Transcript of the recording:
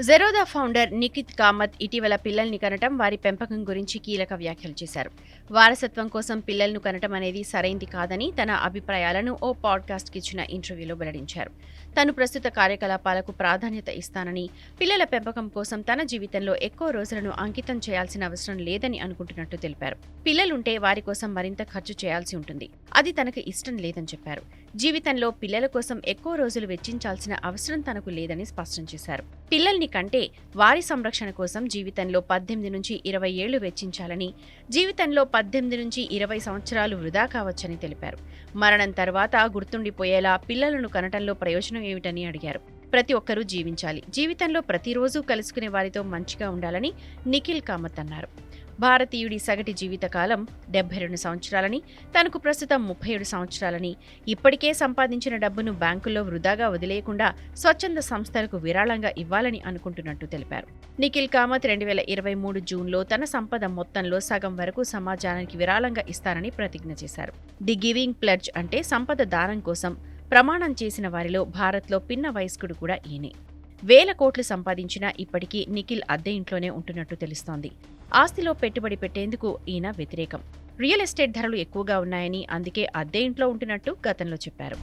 Zerodha founder Nikhit Kamath ఇటీవల పిల్లల్ని కనటం వారి పెంపకం గురించి కీలక వ్యాఖ్యలు చేశారు. వారసత్వం కోసం పిల్లలను కనటం అనేది సరైంది కాదని తన అభిప్రాయాలను ఓ పాడ్కాస్ట్కి ఇచ్చిన ఇంటర్వ్యూలో వెల్లడించారు. తను ప్రస్తుత కార్యకలాపాలకు ప్రాధాన్యత ఇస్తానని పిల్లల పెంపకం కోసం తన జీవితంలో ఎక్కువ రోజులను అంకితం చేయాల్సిన అవసరం లేదని అనుకుంటున్నట్టు తెలిపారు. పిల్లలుంటే వారి కోసం మరింత ఖర్చు చేయాల్సి ఉంటుంది. అది తనకు ఇష్టం లేదని చెప్పారు. జీవితంలో పిల్లల కోసం ఎక్కువ రోజులు వెచ్చించాల్సిన అవసరం తనకు లేదని స్పష్టం చేశారు. పిల్లల్ని కంటే వారి సంరక్షణ కోసం జీవితంలో పద్దెనిమిది నుంచి ఇరవై ఏళ్ళు వెచ్చించాలని జీవితంలో పద్దెనిమిది నుంచి ఇరవై సంవత్సరాలు వృధా కావచ్చని తెలిపారు. మరణం తర్వాత గుర్తుండిపోయేలా పిల్లలను కనటంలో ప్రయోజనం ఏమిటని అడిగారు. ప్రతి ఒక్కరూ జీవించాలి. జీవితంలో ప్రతిరోజు కలుసుకునే వారితో మంచిగా ఉండాలని నిఖిల్ కామత్ అన్నారు. భారతీయుడి సగటి జీవితకాలం డెబ్బై రెండు సంవత్సరాలని తనకు ప్రస్తుతం ముప్పై ఏడు సంవత్సరాలని. ఇప్పటికే సంపాదించిన డబ్బును బ్యాంకుల్లో వృధాగా వదిలేయకుండా స్వచ్ఛంద సంస్థలకు విరాళంగా ఇవ్వాలని అనుకుంటున్నట్టు తెలిపారు. నిఖిల్ కామత్ రెండు వేల ఇరవై మూడు జూన్లో తన సంపద మొత్తంలో సగం వరకు సమాజానికి విరాళంగా ఇస్తారని ప్రతిజ్ఞ చేశారు. ది గివింగ్ ప్లడ్జ్ అంటే సంపద దానం కోసం ప్రమాణం చేసిన వారిలో భారత్లో పిన్న వయస్కుడు కూడా ఈయనే. వేల కోట్లు సంపాదించినా ఇప్పటికీ నిఖిల్ అద్దె ఇంట్లోనే ఉంటున్నట్టు తెలుస్తోంది. ఆస్తిలో పెట్టుబడి పెట్టేందుకు ఈయన వ్యతిరేకం. రియల్ ఎస్టేట్ ధరలు ఎక్కువగా ఉన్నాయని అందుకే అద్దె ఇంట్లో ఉంటున్నట్టు గతంలో చెప్పారు.